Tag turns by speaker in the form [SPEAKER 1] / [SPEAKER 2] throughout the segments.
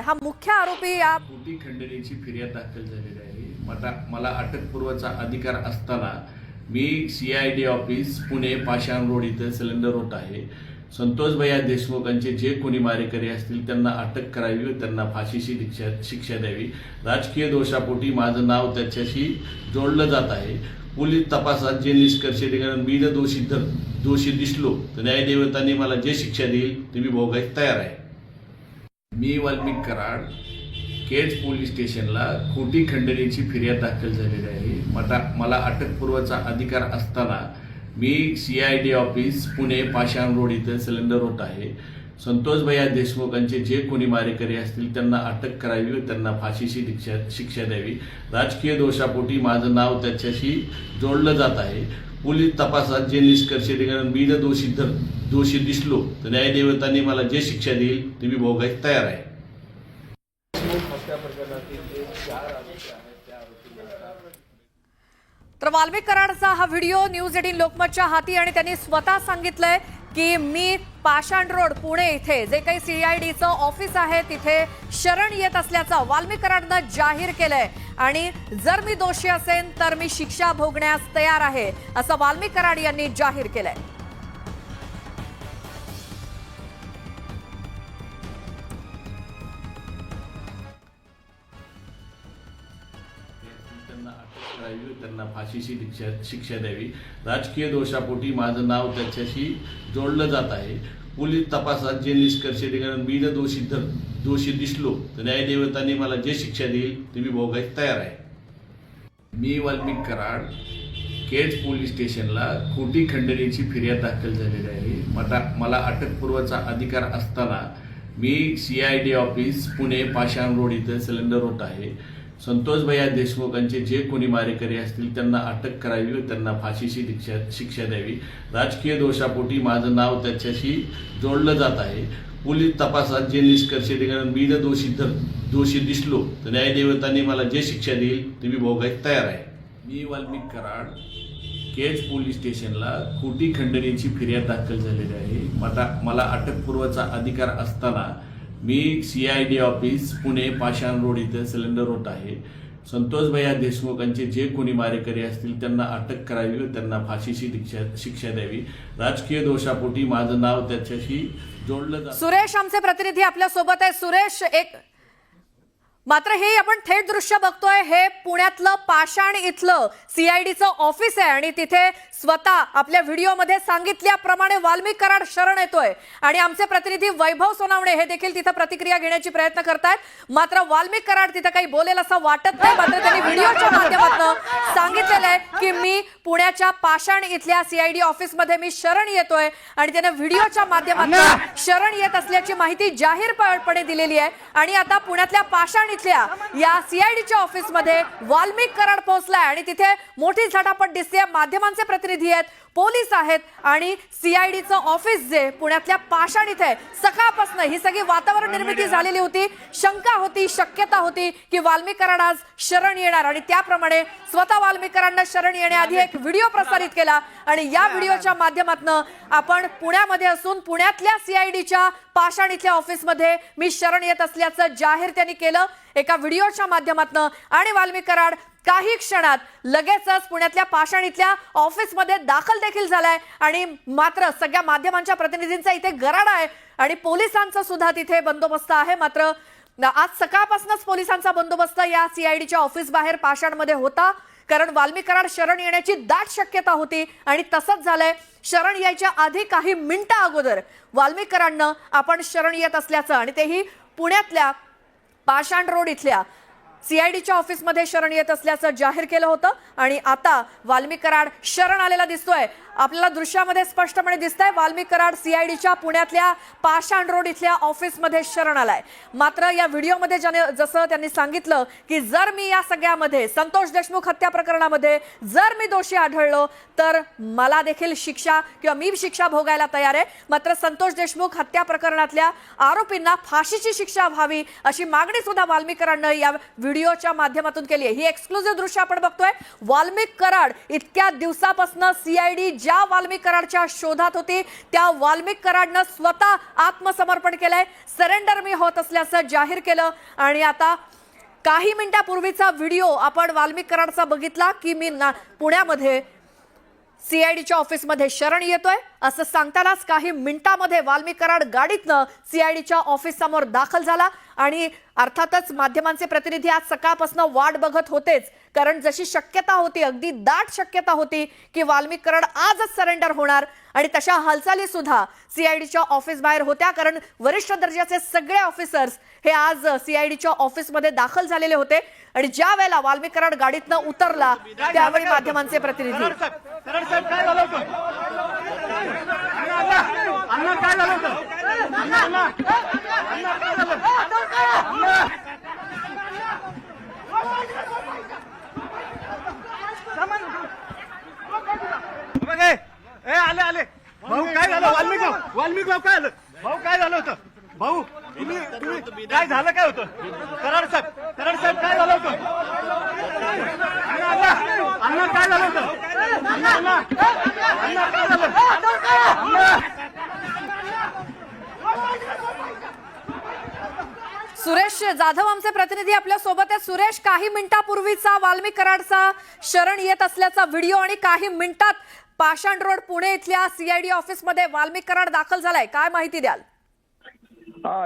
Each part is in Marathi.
[SPEAKER 1] हा मुख्य आरोपी या
[SPEAKER 2] खोटी खंडणीची फिर्याद दाखल झालेली आहे. मला मला अटकपूर्वचा अधिकार असताना मी C I D office Pune Pashan road इथं सिलेंडर होत आहे. संतोष भैया देशमुखांचे जे कोणी मारेकरी असतील त्यांना अटक करावी त्यांना फाशीची शिक्षा शिक्षा द्यावी. राजकीय दोषापोटी माझं नाव त्याच्याशी जोडलं जात आहे. पोलीस तपासात जे निष्कर्ष निघाले मी जर दोषी दोषी दिसलो तर न्यायदेवतांनी मला जे शिक्षा देईल ते मी भोगायला तयार आहे. मी वाल्मिक कराड केज पोलीस स्टेशनला खोटी खंडणीची फिर्याद दाखल झालेली आहे. मला मला अटकपूर्वचा अधिकार असताना मी C I D office Pune Pashan road इथं सिलेंडर होत आहे. संतोष भैया देशमुखांचे जे कोणी मारेकरी असतील त्यांना अटक करावी व त्यांना फाशीची दीक्षा शिक्षा द्यावी. राजकीय दोषापोटी माझं नाव त्याच्याशी जोडलं जात आहे. पोलीस तपासात जे निष्कर्ष निघाले मी जर दोषी धर दोषी दिसलो तर न्यायदेवतांनी मला जे शिक्षा देईल ते मी भोगायला तयार आहे.
[SPEAKER 1] तर वाल्मिक कराडचा हा व्हिडिओ न्यूज एटीन लोकमतच्या हाती आणि त्यांनी स्वतः सांगितलंय की मी पाषाण रोड पुणे इथे जे काही सीआयडीचं ऑफिस आहे तिथे शरण येत असल्याचं वाल्मी कराडनं जाहीर केलंय. आणि जर मी दोषी असेन तर मी शिक्षा भोगण्यास तयार आहे असं वाल्मी कराड यांनी जाहीर केलंय.
[SPEAKER 2] करावी त्यांना फाशीची शिक्षा शिक्षा द्यावी. राजकीय दोषापोटी माझं नाव त्याच्याशी जोडलं जात आहे. पोलीस तपासात जे निष्कर्ष निघाले मी जर दोषी धर दोषी दिसलो तर न्यायदेवतांनी मला जे शिक्षा देईल ते मी भोगायला तयार आहे. मी वाल्मिक कराड केज पोलीस स्टेशनला खोटी खंडणीची फिर्याद दाखल झालेली आहे. मला मला अटकपूर्वचा अधिकार असताना मी C I D office Pune Pashan road इथं सिलेंडर होत आहे. संतोष भैया देशमुखांचे जे कोणी मारेकरी असतील त्यांना अटक करावी व त्यांना फाशीची शिक्षा शिक्षा द्यावी. राजकीय दोषापोटी माझं नाव त्याच्याशी जोडलं जात आहे. पोलीस तपासात जे निष्कर्ष निघाले मी जर दोषी धर दोषी दिसलो तर न्यायदेवतांनी मला जे शिक्षा देईल ते मी भोगायला तयार आहे. मी वाल्मिक कराड केज पोलीस स्टेशनला खोटी खंडणीची फिर्याद दाखल झालेली आहे. मला मला अटकपूर्वचा अधिकार असताना मी C I D office Pune Pashan road इथं सिलेंडर होत आहे. संतोष भैया देशमुखांचे जे कोणी मारेकरी असतील त्यांना अटक करावी व त्यांना फाशीची शिक्षा शिक्षा द्यावी. राजकीय दोषापोटी माझं नाव त्याच्याशी जोडलं जातं.
[SPEAKER 1] सुरेश आमचे प्रतिनिधी आपल्यासोबत आहे सुरेश एक मात्र हे आपण थेट दृश्य बघतोय. हे पुण्यातलं पाषाण इथलं सीआयडीचं ऑफिस आहे आणि तिथे स्वतः आपल्या व्हिडिओमध्ये सांगितल्याप्रमाणे वाल्मिक कराड शरण येतोय. आणि आमचे प्रतिनिधी वैभव सोनावणे हे देखील तिथं प्रतिक्रिया घेण्याची प्रयत्न करतायत. मात्र वाल्मिक कराड तिथं काही बोलेल असं वाटत नाही. मात्र त्यांनी व्हिडिओच्या माध्यमातून सांगितलेलं आहे की मी पुण्याच्या पाषाण इथल्या सीआयडी ऑफिसमध्ये मी शरण येतोय. आणि त्याने व्हिडिओच्या माध्यमातून शरण येत असल्याची माहिती जाहीरपणे दिलेली आहे. आणि आता पुण्यातल्या पाषाण इथल्या या सीआयडीच्या ऑफिसमध्ये वाल्मिक कराड पोहोचलाय आणि तिथे मोठी झटापट दिसते माध्यमांचे प्रतिनिधी आहेत. पोलीस आहेत आणि सीआयडीचं ऑफिस जे पुण्यातल्या पाषाण इथे आहे, सकाळपासून ही सगळी वातावरण निर्मिती झालेली होती. शंका होती शक्यता होती की वाल्मिक कराड आज शरण येणार आणि त्याप्रमाणे स्वतः वाल्मिक कराडनं शरण येण्याआधी एक व्हिडिओ प्रसारित केला आणि या व्हिडिओच्या माध्यमातून आपण पुण्यामध्ये असून पुण्यातल्या सीआयडीच्या पाषाण इथल्या ऑफिसमध्ये मी शरण येत असल्याचं जाहीर त्यांनी केलं. एका व्हिडिओच्या माध्यमातून आणि वाल्मिक कराड काही क्षणात लगेचच पुण्यातल्या पाषाण इथल्या ऑफिसमध्ये दाखल देखील झालाय. आणि मात्र सगळ्या माध्यमांच्या प्रतिनिधींचा इथे गराडा आहे आणि पोलिसांचा सुद्धा तिथे बंदोबस्त आहे. मात्र आज सकाळपासूनच पोलिसांचा बंदोबस्त या सीआयडीच्या ऑफिस बाहेर पाषाणमध्ये होता. कारण वाल्मिक कराड शरण येण्याची दाट शक्यता होती आणि तसंच झालंय. शरण यायच्या आधी काही मिनिटं अगोदर वाल्मिक कराडनं आपण शरण येत असल्याचं आणि तेही पुण्यातल्या पाषाण रोड इथल्या सीआयडीच्या ऑफिसमध्ये शरण येत असल्याचं जाहीर केलं होतं आणि आता वाल्मी कराड शरण आलेला दिसतोय. आपल्याला दृश्यामध्ये स्पष्टपणे दिसतंय वाल्मिक कराड सीआयडीच्या पुण्यातल्या पाषाण रोड इथल्या ऑफिसमध्ये शरण आलाय. मात्र या व्हिडिओमध्ये ज्याने जसं त्यांनी सांगितलं की जर मी या सगळ्यामध्ये संतोष देशमुख हत्या प्रकरणामध्ये जर मी दोषी आढळलो तर मला देखील शिक्षा किंवा मी शिक्षा भोगायला तयार आहे. मात्र संतोष देशमुख हत्या प्रकरणातल्या आरोपींना फाशीची शिक्षा व्हावी अशी मागणी सुद्धा वाल्मिक कराडनं या व्हिडिओच्या माध्यमातून केली आहे. ही एक्सक्लुझिव्ह दृश्य आपण बघतोय. वाल्मिक कराड इतक्या दिवसापासून सीआयडी ज्या वाल्मिक कराडच्या शोधात होती त्या वाल्मिक कराडनं स्वतः आत्मसमर्पण केलंय. सरेंडर मी होत असल्याचं जाहीर केलं. आणि आता काही मिनिटापूर्वीचा व्हिडिओ आपण वाल्मिक कराडचा बघितला की मी ना पुण्यामध्ये सीआयडीच्या ऑफिसमध्ये शरण येतोय. असं सांगतानाच काही मिनिटामध्ये वाल्मिक कराड गाडीतनं सीआयडीच्या ऑफिस समोर दाखल झाला. आणि अर्थातच माध्यमांचे प्रतिनिधी आज सकाळपासून वाट बघत होतेच. कारण जशी शक्यता होती अगदी दाट शक्यता होती की वाल्मिक कराड आजच सरेंडर होणार. आणि तशा हालचाली सुद्धा सीआयडीच्या ऑफिस बाहेर होत्या कारण वरिष्ठ दर्जाचे सगळे ऑफिसर्स हे आज सीआयडीच्या ऑफिसमध्ये दाखल झालेले होते. आणि ज्या वेळेला वाल्मिक कराड गाडीतनं उतरला त्यावेळी माध्यमांचे प्रतिनिधी.
[SPEAKER 3] काय झालं होतं अण्णा काय झालं होतं अण्णा अण्णा अण्णा काय झालं अण्णा बघ ए आले आले. भाऊ काय झालं? वाल्मिक भाऊ वाल्मिक भाऊ काय झालं? भाऊ काय झालं होतं? भाऊ तुम्ही तुम्ही काय झालं काय होतं? कराड साहेब कराड साहेब काय झालं होतं? अण्णा अण्णा अण्णा काय झालं होतं? अण्णा अण्णा अण्णा काय झालं? अण्णा.
[SPEAKER 1] सुरेश जाधव आमचे प्रतिनिधी आपल्यासोबत आहेत. सुरेश काही मिनिटापूर्वीचा वाल्मी कराडचा शरण येत असल्याचा व्हिडिओ आणि काही मिनिटात पाषाण रोड पुणे इथल्या सीआयडी ऑफिसमध्ये वाल्मिक कराड दाखल झालाय. काय माहिती द्याल?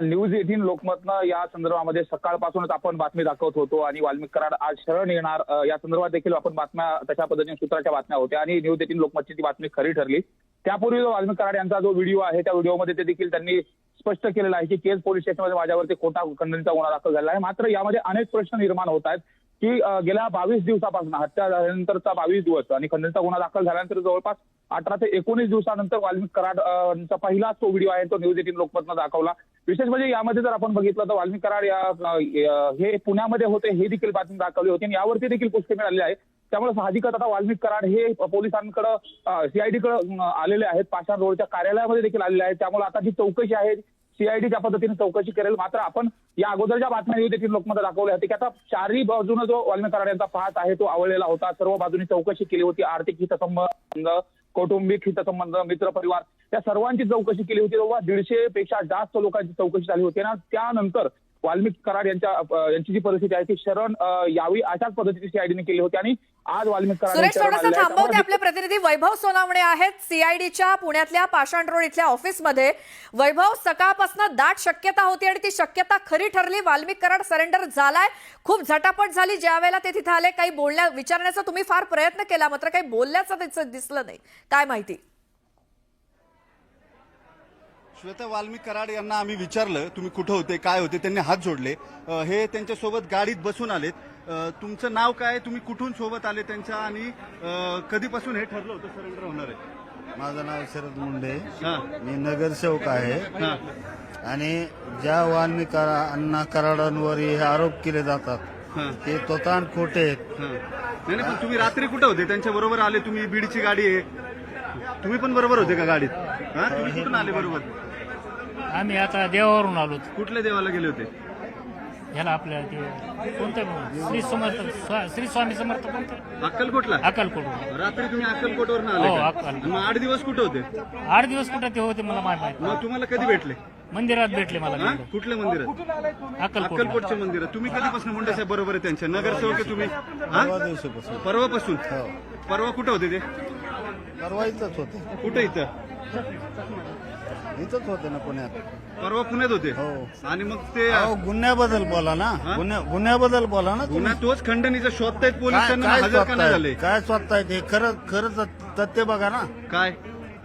[SPEAKER 4] न्यूज एटीन लोकमतनं या संदर्भामध्ये सकाळपासूनच आपण बातमी दाखवत होतो आणि वाल्मिक कराड आज शरण येणार. या संदर्भात देखील आपण बातम्या तशा पद्धतीने सूत्राच्या बातम्या होत्या आणि न्यूज एटीन लोकमतची ती बातमी खरी ठरली त्यापूर्वी जो वाल्मिक कराड यांचा जो व्हिडिओ आहे त्या व्हिडिओमध्ये ते देखील त्यांनी स्पष्ट केलेलं आहे की केज पोलीस स्टेशनमध्ये माझ्यावरती खोटा खंडणीचा गुन्हा दाखल झाला आहे. मात्र यामध्ये अनेक प्रश्न निर्माण होत आहेत. की गेल्या बावीस दिवसापासून हत्या झाल्यानंतरचा बावीस दिवस आणि खंडणीचा गुन्हा दाखल झाल्यानंतर जवळपास अठरा ते एकोणीस दिवसानंतर वाल्मिक कराड चा पहिला तो व्हिडिओ आहे तो न्यूज एटीन लोकमतनं दाखवला. विशेष म्हणजे यामध्ये जर आपण बघितलं तर वाल्मिक कराड या हे पुण्यामध्ये होते हे देखील बातमी दाखवली होती आणि यावरती देखील पुष्टी मिळाली आहे. त्यामुळे साहजिकच आता वाल्मिक कराड हे पोलिसांकडे सीआयडीकडे आलेले आहेत. पाषाण रोडच्या कार्यालयामध्ये देखील आलेले आहेत. त्यामुळे आता जी चौकशी आहे सीआयडी त्या पद्धतीने चौकशी करेल मात्र आपण या अगोदरच्या बातम्या येऊ देखील लोकमत दाखवल्या होत्या. की आता चारही बाजूने जो वाल्मिक यांचा पाहत आहे तो आवळलेला होता. सर्व बाजूनी चौकशी केली होती. आर्थिक हितसंबंध कौटुंबिक हितसंबंध मित्र परिवार त्या सर्वांची चौकशी केली होती. तेव्हा दीडशे पेक्षा जास्त लोकांची चौकशी झाली होती. ना त्यानंतर वाल्मिक कराड यांच्या यांची जी परिस्थिती आहे ती शरण यावी अशाच पद्धतीची सीआयडीने केली होती आणि आज वाल्मिक कराड
[SPEAKER 1] आपले प्रतिनिधी वैभव सोनावणे आहेत सीआयडीच्या पुण्यातल्या पाषाण रोड इथल्या ऑफिसमध्ये. वैभव सकाळपासून दाट शक्यता होती आणि ती शक्यता खरी ठरली. वाल्मिक कराड सरेंडर झालाय. खूप झटापट झाली. ज्या वेळेला ते तिथे आले काही बोलण्या विचारण्याचा तुम्ही फार प्रयत्न केला मात्र काही बोलल्याचं त्याचं दिसलं नाही. काय माहिती?
[SPEAKER 5] श्वेता वाल्मिक कराड यांना आम्ही विचारलं तुम्ही कुठं होते काय होते त्यांनी हात जोडले. अ, हे त्यांच्यासोबत गाडीत बसून आलेत. अ, तुमचं नाव काय तुम्ही कुठून सोबत आले त्यांच्या आणि अ, कधीपासून हे ठरलं होतं सरेंडर होणार आहे?
[SPEAKER 6] माझं नाव शरद मुंडे.
[SPEAKER 5] हा.
[SPEAKER 6] मी नगरसेवक आहे.
[SPEAKER 5] हा.
[SPEAKER 6] आणि ज्या वाल्मिक करा- अण्णा कराडांवर हे आरोप केले जातात
[SPEAKER 5] हा.
[SPEAKER 6] ते तोतान खोटे आहेत.
[SPEAKER 5] हा. नाही नाही पण तुम्ही रात्री कुठं होते? त्यांच्या बरोबर आले तुम्ही बीडची गाडी आहे. तुम्ही पण बरोबर होते का गाडीत? हा? तुम्ही कुठून आले बरोबर?
[SPEAKER 7] आम्ही आता देवावरून आलो
[SPEAKER 5] कुठल्या देवाला गेले होते?
[SPEAKER 7] ह्याला आपल्या ते कोणतं श्री समर्थ स्वा- श्री स्वामी समर्थ कोणतं?
[SPEAKER 5] अक्कलकोटला?
[SPEAKER 7] अक्कलकोट.
[SPEAKER 5] रात्री तुम्ही अक्कलकोटवरून आले
[SPEAKER 7] हो,
[SPEAKER 5] का?
[SPEAKER 7] अक्कल.
[SPEAKER 5] मग आठ दिवस कुठे होते?
[SPEAKER 7] आठ दिवस कुठं ते होते मला माहीत
[SPEAKER 5] मग तुम्हाला कधी भेटले?
[SPEAKER 7] मंदिरात भेटले मला
[SPEAKER 5] हा?
[SPEAKER 7] तिकडे.
[SPEAKER 5] कुठल्या मंदिरात?
[SPEAKER 7] अक्कलकोट
[SPEAKER 5] अक्कलकोटच्या मंदिरात. तुम्ही कधीपासून मुंडे साहेब बरोबर आहे त्यांच्या? नगरसेवक आहे तुम्ही?
[SPEAKER 6] परवा
[SPEAKER 5] हा?
[SPEAKER 6] दिवसापासून.
[SPEAKER 5] परवापासून?
[SPEAKER 6] हो.
[SPEAKER 5] परवा कुठं होते ते?
[SPEAKER 6] परवा इथंच होते.
[SPEAKER 5] कुठं इथं?
[SPEAKER 6] इथंच होते ना पुण्यात.
[SPEAKER 5] परवा पुण्यात होते?
[SPEAKER 6] हो.
[SPEAKER 5] आणि मग ते
[SPEAKER 6] अहो गुन्ह्याबद्दल बोला ना.
[SPEAKER 5] हा?
[SPEAKER 6] गुन्ह्या गुन्ह्याबद्दल बोला ना तुम्ही.
[SPEAKER 5] पुन्हा तोच खंडणीचा शोधतायत
[SPEAKER 6] काय
[SPEAKER 5] त्यांना
[SPEAKER 6] काय
[SPEAKER 5] हजर का नाही झाले?
[SPEAKER 6] स्वतः काय स्वतः हे खरं खरं तथ- तथ्य बघा ना.
[SPEAKER 5] काय?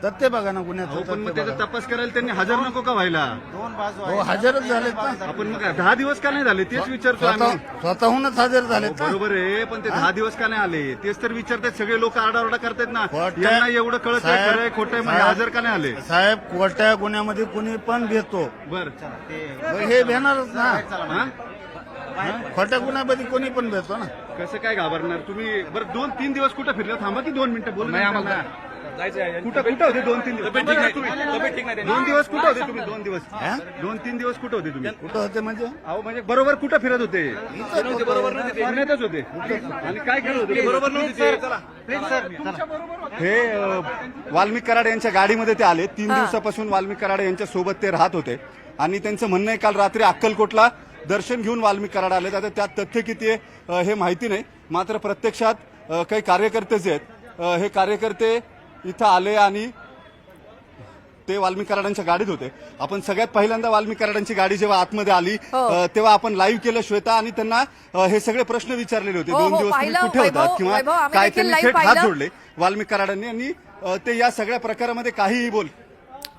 [SPEAKER 6] तथ्य बघा ना
[SPEAKER 5] अहो
[SPEAKER 6] गुन्ह्याचं
[SPEAKER 5] पण मग त्याचा
[SPEAKER 6] बघा.
[SPEAKER 5] तपास करायला त्यांनी हजर नको का व्हायला?
[SPEAKER 6] हो हजरच झालेत ना.
[SPEAKER 5] आपण मग दहा दिवस का नाही झाले? तेच विचारतो
[SPEAKER 6] स्वतः
[SPEAKER 5] आम्ही.
[SPEAKER 6] स्वतःहूनच हजर झालेत ना
[SPEAKER 5] बरोबर आहे पण ते दहा दिवस का नाही आले? तेच तर विचारतात सगळे लोक आरडाओरडा करतायत ना.
[SPEAKER 6] खोटं-
[SPEAKER 5] यांना एवढं कळत आहे
[SPEAKER 6] साहेब-
[SPEAKER 5] खरं आहे खोटं आहे म्हणजे
[SPEAKER 6] साहेब-
[SPEAKER 5] हजर का नाही आले?
[SPEAKER 6] साहेब कोर्टा गुन्ह्यामध्ये कुणी पण भेटतो
[SPEAKER 5] बर.
[SPEAKER 6] हे भेटणारच ना.
[SPEAKER 5] हा?
[SPEAKER 6] खोट्या गुन्ह्यामध्ये कोणी पण भेटतो ना.
[SPEAKER 5] कसं काय घाबरणार? तुम्ही बरं दोन तीन दिवस कुठं फिरलं? थांबा की दोन मिनिटं बोलू नका ना. कुठं कुठं होते? दोन तीन दिवस. दोन दिवस कुठं होते तुम्ही? दोन दिवस. दोन तीन दिवस कुठं होते तुम्ही?
[SPEAKER 6] कुठं होते म्हणजे?
[SPEAKER 5] अहो म्हणजे बरोबर कुठं फिरत होते? पुण्यातच होते. आणि काय करत होते? बरोबर हे अ, वाल्मिक कराड यांच्या गाडीमध्ये ते आले. तीन दिवसापासून वाल्मिक कराड यांच्या सोबत ते राहत होते. आणि त्यांचं म्हणणं आहे काल रात्री अक्कलकोटला दर्शन घेऊन वाल्मिक कराड आले. आता त्यात तथ्य किती आहे अ, हे माहिती नाही. मात्र प्रत्यक्षात अ, काही कार्यकर्ते जे आहेत. अ, हे कार्यकर्ते इथं आले आणि ते वाल्मिक कराडांच्या गाडीत होते आपण सगळ्यात पहिल्यांदा वाल्मिक कराडांची गाडी जेव्हा आतमध्ये आली
[SPEAKER 1] हो.
[SPEAKER 5] अ, तेव्हा आपण लाईव्ह केलं श्वेता आणि त्यांना अ, हे सगळे प्रश्न विचारलेले होते
[SPEAKER 1] हो,
[SPEAKER 5] दोन
[SPEAKER 1] हो,
[SPEAKER 5] दिवस तुम्ही
[SPEAKER 1] पाहिलं,
[SPEAKER 5] कुठे
[SPEAKER 1] वैभव-
[SPEAKER 5] होतात किंवा
[SPEAKER 1] आम्ही
[SPEAKER 5] काय
[SPEAKER 1] देखील
[SPEAKER 5] त्यांनी
[SPEAKER 1] live
[SPEAKER 5] थेट हात
[SPEAKER 1] पाहिलं.
[SPEAKER 5] जोडले वाल्मिक कराडांनी आणि अ, ते या सगळ्या प्रकारामध्ये काहीही बोल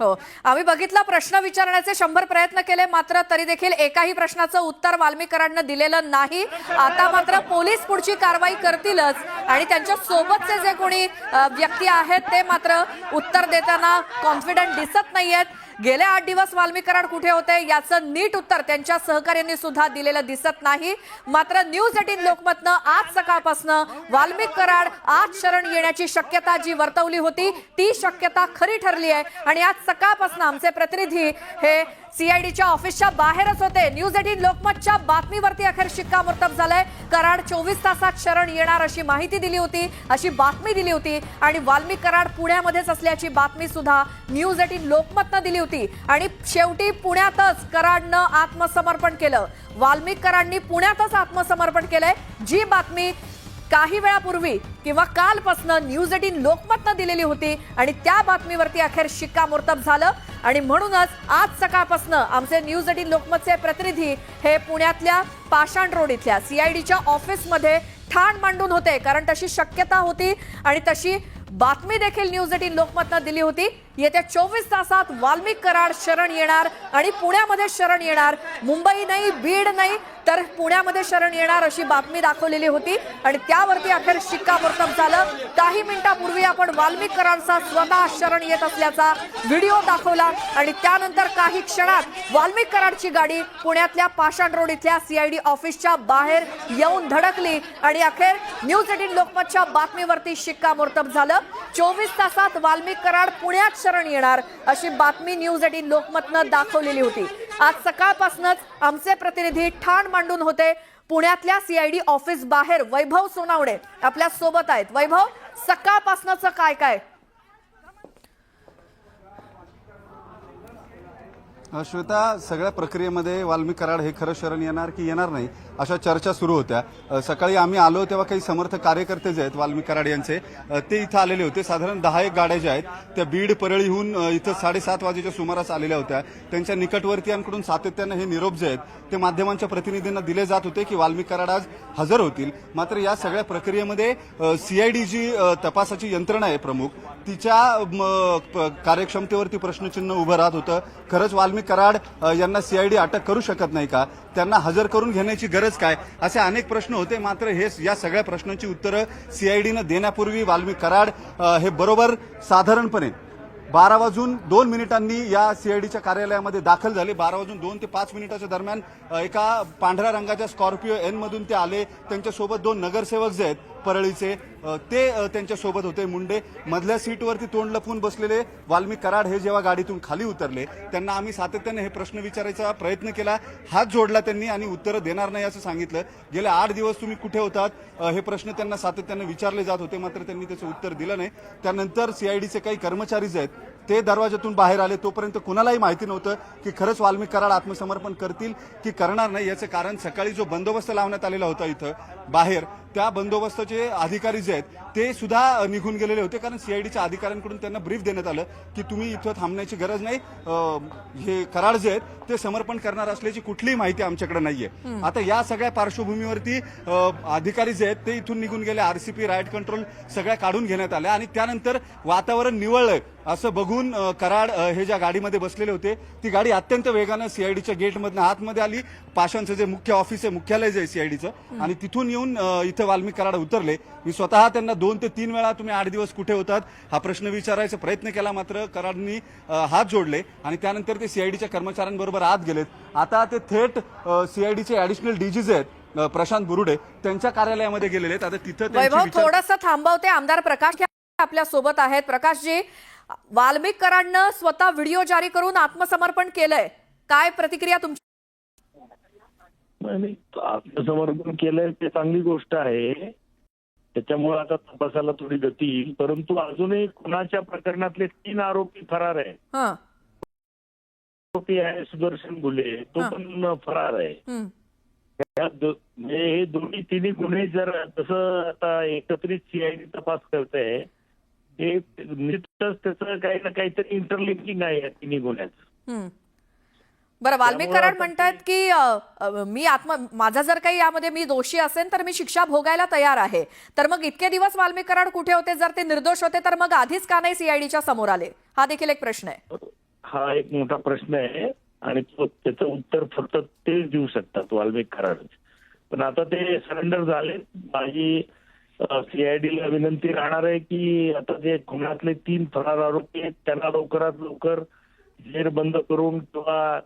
[SPEAKER 1] हो. आम्ही बघितला प्रश्न विचारण्याचे शंभर प्रयत्न केले मात्र तरी देखील एकाही प्रश्नाचं उत्तर वाल्मीकरांना दिलेलं नाही. आता मात्र पोलीस पुढची कारवाई करतीलच. आणि त्यांच्या सोबतचे जे कोणी व्यक्ती आहेत ते मात्र उत्तर देताना कॉन्फिडंट दिसत नाहीयेत. गेले आठ दिवस वाल्मिक कराड कुठे होते याचं नीट उत्तर त्यांच्या सहकार्यांनी सुद्धा दिलेलं दिसत नाही. मात्र न्यूज एटीन लोकमतनं आज सकाळपासनं वाल्मिक कराड आज शरण येण्याची शक्यता जी वर्तवली होती ती शक्यता खरी ठरली आहे. आणि आज सकाळपासून आमचे प्रतिनिधी हे सीआयडीच्या ऑफिसच्या बाहेरच होते. न्यूज एटीन लोकमतच्या बातमीवरती अखेर शिक्कामोर्तब झालंय. कराड चोवीस तासात शरण येणार अशी माहिती दिली होती अशी बातमी दिली होती. आणि वाल्मिक कराड पुण्यामध्येच असल्याची बातमी सुद्धा न्यूज एटीन लोकमतनं दिली होती. आणि शेवटी पुण्यातच कराडनं आत्मसमर्पण केलं. वाल्मिक कराडनी पुण्यातच आत्मसमर्पण केलंय. जी बातमी काही वेळापूर्वी किंवा कालपासनं न्यूज एटीन लोकमतनं दिलेली होती आणि त्या बातमीवरती अखेर शिक्कामोर्तब झालं. आणि म्हणूनच आज सकाळपासनं आमचे न्यूज एटीन लोकमतचे प्रतिनिधी हे पुण्यातल्या पाषाण रोड इथल्या सीआयडीच्या ऑफिसमध्ये ठाण मांडून होते. कारण तशी शक्यता होती आणि तशी बातमी देखील न्यूज एटीन लोकमतनं दिली होती. येत्या चोवीस तासात वाल्मिक कराड शरण येणार आणि पुण्यामध्ये शरण येणार. मुंबई नाही बीड नाही तर पुण्यामध्ये शरण येणार अशी बातमी दाखवलेली होती. आणि त्यावरती अखेर शिक्कामोर्तब झालं. काही मिनिटापूर्वी आपण वाल्मिक कराडचा स्वतः शरण येत असल्याचा व्हिडिओ दाखवला. आणि त्यानंतर काही क्षणात वाल्मिक कराडची गाडी पुण्यातल्या पाषाण रोड इथल्या सीआयडी ऑफिसच्या बाहेर येऊन धडकली. आणि अखेर न्यूज एटीन लोकमतच्या बातमीवरती शिक्कामोर्तब झालं. चोवीस तासात वाल्मिक कराड पुण्यात शरण येणार अशी बातमी न्यूज एटीन लोकमतनं दाखवलेली होती. आज सकाळपासूनच आमचे प्रतिनिधी ठाण मांडून होते. पुण्यातल्या सीआयडी ऑफिस बाहेर वैभव सोनावडे आपल्यासोबत आहेत. वैभव सकाळपासूनच काय काय?
[SPEAKER 5] श्वेता सगळ्या प्रक्रियेमध्ये वाल्मिक कराड हे खरं शरण येणार की येणार नाही अशा चर्चा सुरू होत्या. सकाळी आम्ही आलो तेव्हा काही समर्थ कार्यकर्ते जे आहेत वाल्मिक कराड यांचे ते इथं आलेले होते. साधारण दहा एक गाड्या ज्या आहेत त्या बीड परळीहून इथं साडेसात वाजेच्या सुमारास आलेल्या होत्या. त्यांच्या निकटवर्तीयांकडून सातत्यानं हे निरोप जे आहेत ते माध्यमांच्या प्रतिनिधींना दिले जात होते की वाल्मिक कराड आज हजर होतील. मात्र या सगळ्या प्रक्रियेमध्ये सीआयडी जी तपासाची यंत्रणा आहे प्रमुख. तिच्या म, प- कार्यक्षमतेवरती प्रश्नचिन्ह उभं राहत होतं. खरंच वाल्मिक कराड यांना सीआयडी अटक करू शकत नाही का? त्यांना हजर करून घेण्याची गरज काय? असे अनेक प्रश्न होते. मात्र हे या सगळ्या प्रश्नांची उत्तरं सीआयडीनं देण्यापूर्वी वाल्मी कराड हे बरोबर साधारणपणे बारा वाजून दोन मिनिटांनी या सीआयडीच्या कार्यालयामध्ये दाखल झाले. बारा वाजून दोन ते पाच मिनिटाच्या दरम्यान एका पांढऱ्या रंगाच्या स्कॉर्पिओ एनमधून ते आले. त्यांच्यासोबत दोन नगरसेवक जे आहेत परळीचे. ते त्यांच्यासोबत होते मुंडे. मधल्या सीटवरती तोंड लपवून बसलेले वाल्मिक कराड हे जेव्हा गाडीतून खाली उतरले त्यांना आम्ही सातत्याने हे प्रश्न विचारायचा प्रयत्न केला. हात जोडला त्यांनी आणि उत्तरं देणार नाही असं सांगितलं. गेले आठ दिवस तुम्ही कुठे होतात? हे प्रश्न त्यांना सातत्याने विचारले जात होते मात्र त्यांनी त्याचं उत्तर दिलं नाही. त्यानंतर सीआयडीचे काही कर्मचारीज आहेत ते दरवाजातून बाहेर आले. तोपर्यंत कुणालाही माहिती नव्हतं की खरंच वाल्मिक कराड आत्मसमर्पण करतील की करणार नाही याचं कारण सकाळी जो बंदोबस्त लावण्यात आलेला होता इथं बाहेर त्या बंदोबस्ताचे अधिकारी जे आहेत ते सुद्धा निघून गेलेले होते कारण सीआयडीच्या अधिकाऱ्यांकडून त्यांना ब्रीफ देण्यात आलं की तुम्ही इथं थांबण्याची गरज नाही. हे कराड जे आहेत ते समर्पण करणार असल्याची कुठलीही माहिती आमच्याकडे नाहीये. आता या सगळ्या पार्श्वभूमीवरती अधिकारी जे आहेत ते इथून निघून गेले. आरसीपी राईट कंट्रोल सगळ्या काढून घेण्यात आल्या आणि त्यानंतर वातावरण निवळलंय असं बघून कराड हे ज्या गाडीमध्ये बसलेले होते ती गाडी अत्यंत वेगानं सीआयडीच्या गेटमधनं आतमध्ये आली. पाषाणचं जे मुख्य ऑफिस आहे मुख्यालय जे आहे सीआयडीचं आणि तिथून येऊन अ, इथं वाल्मिक कराड उतरले. मी स्वतः त्यांना दोन ते तीन वेळा तुम्ही आठ दिवस कुठे होतात हा प्रश्न विचारायचा प्रयत्न केला मात्र कराडनी हात जोडले आणि त्यानंतर ते सीआयडीच्या कर्मचाऱ्यांबरोबर आत गेलेत. आता ते थेट सीआयडीचे ऍडिशनल डीजीज आहेत प्रशांत बुरुडे. त्यांच्या कार्यालयामध्ये गेलेले आहेत. आता तिथं
[SPEAKER 1] वैभव
[SPEAKER 5] विचार
[SPEAKER 1] थोडस थांबवते आमदार प्रकाश आपल्यासोबत आहेत. प्रकाशजी वाल्मिक कराडनं स्वतः व्हिडिओ जारी करून आत्मसमर्पण केलंय. काय प्रतिक्रिया तुमची?
[SPEAKER 8] नाही आत्मसमर्पण केलंय ते चांगली गोष्ट आहे. त्याच्यामुळे आता तपासाला थोडी गती येईल. परंतु अजूनही खुनाच्या प्रकरणातले तीन आरोपी फरार आहे
[SPEAKER 1] हं,
[SPEAKER 8] आरोपी आहे सुदर्शन गुले. तो. पण फरार आहे.
[SPEAKER 1] हं.
[SPEAKER 8] दोन्ही तिन्ही गुन्हे जर तसं आता एकत्रित सीआयडी तपास करते हे निश्चितच त्याचं काही ना काहीतरी इंटरलिंकिंग आहे या तिन्ही गुन्ह्याचं.
[SPEAKER 1] बरं वाल्मिक
[SPEAKER 8] त्यामुळं
[SPEAKER 1] कराड
[SPEAKER 8] आता
[SPEAKER 1] म्हणतात की मी आत्म माझा जर काही यामध्ये मी दोषी असेल तर मी शिक्षा भोगायला तयार आहे. तर मग इतके दिवस वाल्मिक कराड कुठे होते? जर ते निर्दोष होते तर मग आधीच का नाही सीआयडीच्या समोर आले? हा देखील एक प्रश्न आहे.
[SPEAKER 8] हा एक मोठा प्रश्न आहे आणि तो त्याचं उत्तर फक्त तेच देऊ शकतात वाल्मिक कराड पण आता ते सरेंडर झाले. माझी सीआयडीला विनंती राहणार आहे की आता जे खुनातले तीन फरार आरोपी आहेत त्यांना लवकरात लवकर जेर बंद करून किंवा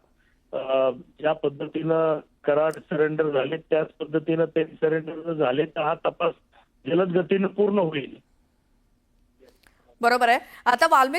[SPEAKER 8] ज्या पद्धतीनं कराड सरेंडर झाले त्याच पद्धतीनं ते सरेंडर झाले तर हा तपास जलद गतीनं पूर्ण होईल.
[SPEAKER 1] बरोबर आहे. आता वाल्मिक